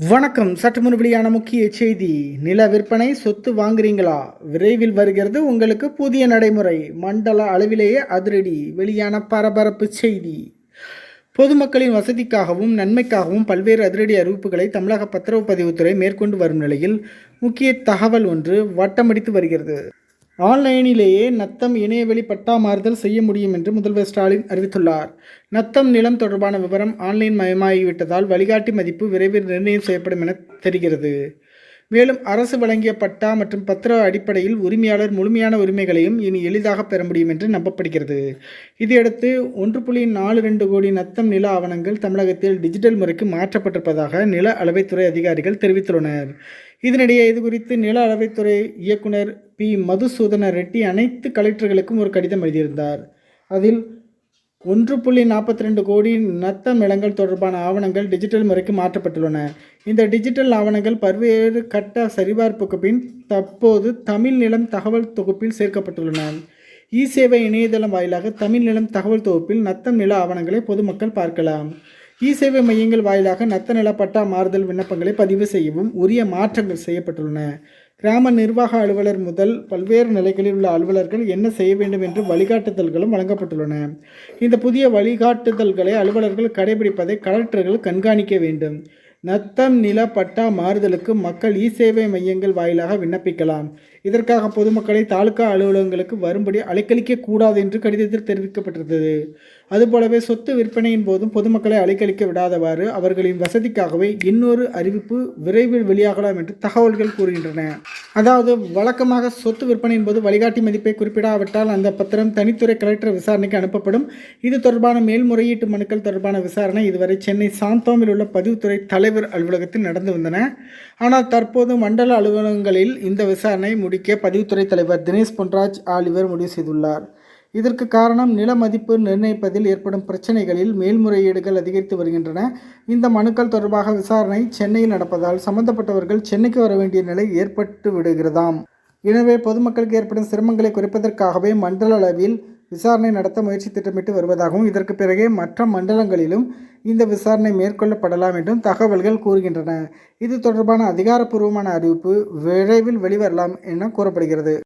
வணக்கம். சற்றுமுன் வெளியான முக்கிய செய்தி. நில விற்பனை சொத்து வாங்குறீங்களா? விரைவில் வருகிறது உங்களுக்கு புதிய நடைமுறை. மண்டல அளவிலேயே அதிரடி. வெளியான பரபரப்பு செய்தி. பொதுமக்களின் வசதிக்காகவும் நன்மைக்காகவும் பல்வேறு அதிரடி அறிவிப்புகளை தமிழக பத்திரப்பதிவுத்துறை மேற்கொண்டு வரும் நிலையில் முக்கிய தகவல் ஒன்று வட்டமடித்து வருகிறது. ஆன்லைனிலேயே நத்தம் இணையவழி பட்டா மாறுதல் செய்ய முடியும் என்று முதல்வர் ஸ்டாலின் அறிவித்துள்ளார். நத்தம் நிலம் தொடர்பான விவரம் ஆன்லைன் மயமாகிவிட்டதால் வழிகாட்டி மதிப்பு விரைவில் நிர்ணயம் செய்யப்படும் என தெரிகிறது. மேலும் அரசு வழங்கிய பட்டா மற்றும் பத்திர அடிப்படையில் உரிமையாளர் முழுமையான உரிமைகளையும் இனி எளிதாக பெற முடியும் என்று நம்பப்படுகிறது. இதையடுத்து ஒன்று புள்ளி நாலு ரெண்டு கோடி நத்தம் நில ஆவணங்கள் தமிழகத்தில் டிஜிட்டல் முறைக்கு மாற்றப்பட்டிருப்பதாக நில அளவைத்துறை அதிகாரிகள் தெரிவித்துள்ளனர். இதனிடையே இது குறித்து நில அளவைத்துறை இயக்குனர் பி. மதுசூதன ரெட்டி அனைத்து கலெக்டர்களுக்கும் ஒரு கடிதம் எழுதியிருந்தார். அதில் ஒன்று புள்ளி நாற்பத்தி ரெண்டு கோடி நத்த நிலங்கள் தொடர்பான ஆவணங்கள் டிஜிட்டல் முறைக்கு மாற்றப்பட்டுள்ளன. இந்த டிஜிட்டல் ஆவணங்கள் பல்வேறு கட்ட சரிபார்ப்புக்கு பின் தற்போது தமிழ் நிலம் தகவல் தொகுப்பில் சேர்க்கப்பட்டுள்ளன. இ சேவை இணையதளம் வாயிலாக தமிழ் நிலம் தகவல் தொகுப்பில் நத்தம் நில ஆவணங்களை பொதுமக்கள் பார்க்கலாம். இ சேவை மையங்கள் வாயிலாக நத்த நில பட்டா மாறுதல் விண்ணப்பங்களை பதிவு செய்யவும் உரிய மாற்றங்கள் செய்யப்பட்டுள்ளன. கிராம நிர்வாக அலுவலர் முதல் பல்வேறு நிலைகளில் உள்ள அலுவலர்கள் என்ன செய்ய வேண்டும் என்று வழிகாட்டுதல்களும் வழங்கப்பட்டுள்ளன. இந்த புதிய வழிகாட்டுதல்களை அலுவலர்கள் கடைபிடிப்பதை கலெக்டர்கள் கண்காணிக்க வேண்டும். நத்தம் நில பட்டா மாறுதலுக்கு மக்கள் இ சேவை மையங்கள் வாயிலாக விண்ணப்பிக்கலாம். இதற்காக பொதுமக்களை தாலுகா அலுவலகங்களுக்கு வரும்படி அலைக்கழிக்க கூடாது என்று கடிதத்தில் தெரிவிக்கப்பட்டிருந்தது. அதுபோலவே சொத்து விற்பனையின் போதும் பொதுமக்களை அலைக்கழிக்க விடாதவாறு அவர்களின் வசதிக்காகவே இன்னொரு அறிவிப்பு விரைவில் வெளியாகலாம் என்று தகவல்கள் கூறுகின்றன. அதாவது வழக்கமாக சொத்து விற்பனையின் போது வழிகாட்டி மதிப்பை குறிப்பிடாவிட்டால் அந்த பத்திரம் தனித்துறை கலெக்டர் விசாரணைக்கு அனுப்பப்படும். இது தொடர்பான மேல்முறையீட்டு மனுக்கள் தொடர்பான விசாரணை இதுவரை சென்னை சாந்தோமில் உள்ள பதிவுத்துறை தலைவர் அலுவலகத்தில் நடந்து வந்தன. ஆனால் தற்போது மண்டல அலுவலகங்களில் இந்த விசாரணை முடிக்க பதிவுத்துறை தலைவர் தினேஷ் பொன்ராஜ் ஆலிவர் முடிவு செய்துள்ளார். இதற்கு காரணம் நில மதிப்பு நிர்ணயிப்பதில் ஏற்படும் பிரச்சனைகளில் மேல்முறையீடுகள் அதிகரித்து வருகின்றன. இந்த மனுக்கள் தொடர்பாக விசாரணை சென்னையில் நடப்பதால் சம்பந்தப்பட்டவர்கள் சென்னைக்கு வர வேண்டிய நிலை ஏற்பட்டு விடுகிறதாம். எனவே பொதுமக்களுக்கு ஏற்படும் சிரமங்களை குறைப்பதற்காகவே மண்டல அளவில் விசாரணை நடத்த முயற்சி திட்டமிட்டு வருவதாகவும் இதற்கு பிறகே மற்ற மண்டலங்களிலும் இந்த விசாரணை மேற்கொள்ளப்படலாம் என்றும் தகவல்கள் கூறுகின்றன. இது தொடர்பான அதிகாரப்பூர்வமான அறிவிப்பு விரைவில் வெளிவரலாம் என கூறப்படுகிறது.